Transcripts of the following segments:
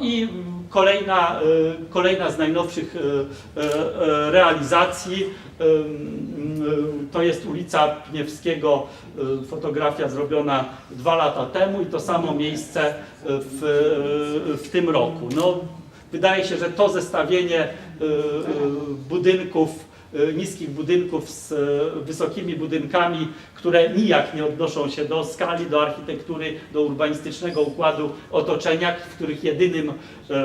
I kolejna, y, kolejna z najnowszych y, y, realizacji to jest ulica Pniewskiego, fotografia zrobiona dwa lata temu i to samo miejsce w, w tym roku. No, wydaje się, że to zestawienie budynków, niskich budynków z y, wysokimi budynkami, które nijak nie odnoszą się do skali, do architektury, do urbanistycznego układu otoczenia, w których jedynym, e,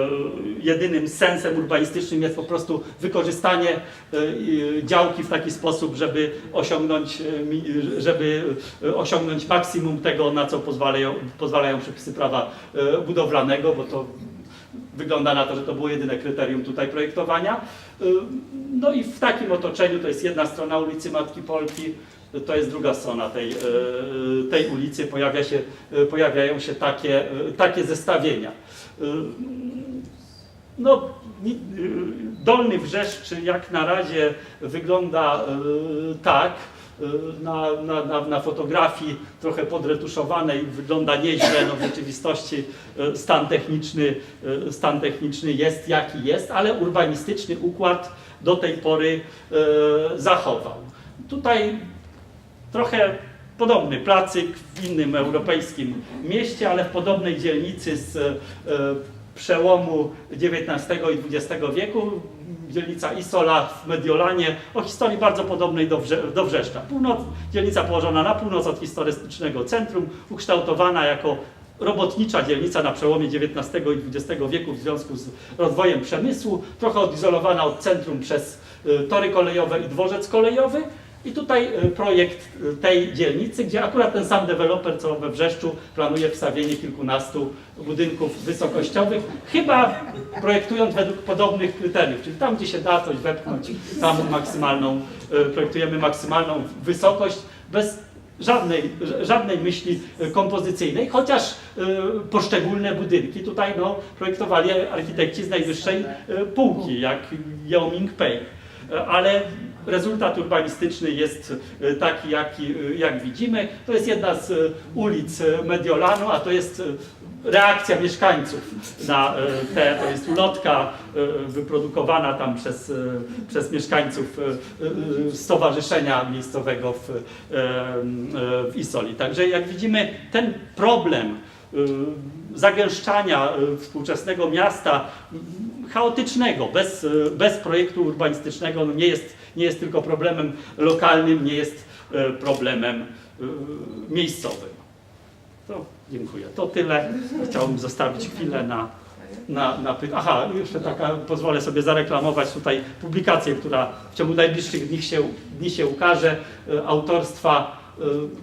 jedynym sensem urbanistycznym jest po prostu wykorzystanie działki w taki sposób, żeby osiągnąć, żeby osiągnąć maksimum tego, na co pozwalają, pozwalają przepisy prawa budowlanego, bo to Wygląda na to, że to było jedyne kryterium tutaj projektowania. Y, No i w takim otoczeniu to jest jedna strona ulicy Matki Polki, to jest druga strona tej, y, tej ulicy. Pojawia się, y, pojawiają się takie, y, takie zestawienia. Y, No, y, Dolny Wrzeszcz jak na razie wygląda y, tak. Y, Na, na, na, na fotografii trochę podretuszowanej wygląda nieźle. No w rzeczywistości y, stan techniczny, y, stan techniczny jest jaki jest, ale urbanistyczny układ do tej pory zachował. Tutaj trochę podobny placyk w innym europejskim mieście, ale w podobnej dzielnicy z przełomu XIX i XX wieku. Dzielnica Isola w Mediolanie, o historii bardzo podobnej do, Wrze do Wrzeszcza. Północ, dzielnica położona na północ od historycznego centrum, ukształtowana jako robotnicza dzielnica na przełomie XIX i XX wieku w związku z rozwojem przemysłu, trochę odizolowana od centrum przez e, tory kolejowe i dworzec kolejowy. I tutaj e, projekt e, tej dzielnicy, gdzie akurat ten sam deweloper, co we Wrzeszczu, planuje wstawienie kilkunastu budynków wysokościowych, chyba projektując według podobnych kryteriów, czyli tam, gdzie się da coś wepchnąć, tam maksymalną, e, projektujemy maksymalną wysokość, bez żadnej, żadnej myśli kompozycyjnej, chociaż poszczególne budynki tutaj no, projektowali architekci z najwyższej półki, jak Yao Ming Pei. Ale rezultat urbanistyczny jest e, taki, jaki, e, jak widzimy. To jest jedna z e, ulic Mediolanu, a to jest reakcja mieszkańców na te, to jest ulotka wyprodukowana tam przez, przez mieszkańców stowarzyszenia miejscowego w, w Isoli. Także jak widzimy, ten problem zagęszczania współczesnego miasta, chaotycznego, bez, bez projektu urbanistycznego, no nie, jest, nie jest tylko problemem lokalnym, nie jest y, problemem y, miejscowym. To dziękuję. To tyle. Chciałbym zostawić chwilę na, na, na pytania. Aha, jeszcze taka, pozwolę sobie zareklamować tutaj publikację, która w ciągu najbliższych dni się, dni się ukaże, y, autorstwa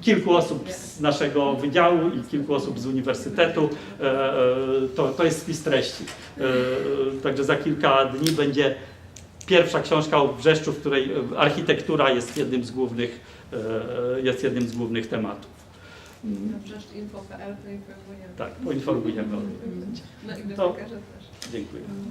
kilku osób z naszego wydziału i kilku osób z uniwersytetu. E, e, To, to jest spis treści. E, Także za kilka dni będzie pierwsza książka o Wrzeszczu, w której e, architektura jest jednym z głównych, e, jest jednym z głównych tematów. Na wrzeszcz.info.pl poinformujemy. Tak, poinformujemy o tym. No i To- bibliotekarze też. Dziękuję. Mhm.